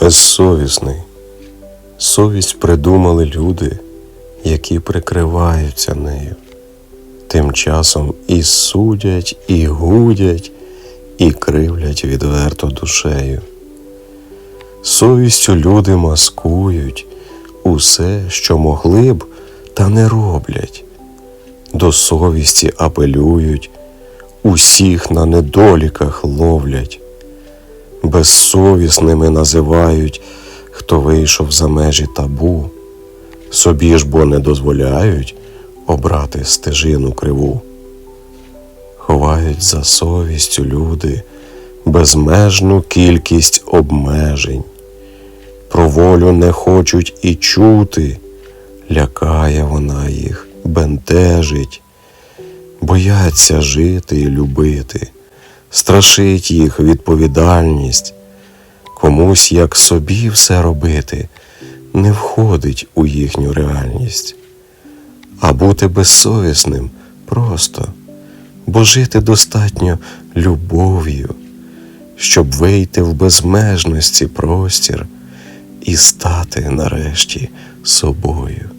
безсовісний. Совість придумали люди, які прикриваються нею. Тим часом і судять, і гудять, і кривлять відверто душею. Совістю люди маскують усе, що могли б, та не роблять. До совісті апелюють, усіх на недоліках ловлять. Безсовісними називають, хто вийшов за межі табу, собі ж бо не дозволяють обрати стежину криву. Ховають за совістю люди безмежну кількість обмежень, про волю не хочуть і чути, лякає вона їх, бентежить, бояться жити і любити, страшить їх відповідальність, комусь як собі все робити, не входить у їхню реальність. А бути безсовісним просто, бо жити достатньо любов'ю, щоб вийти в безмежності простір і стати нарешті собою.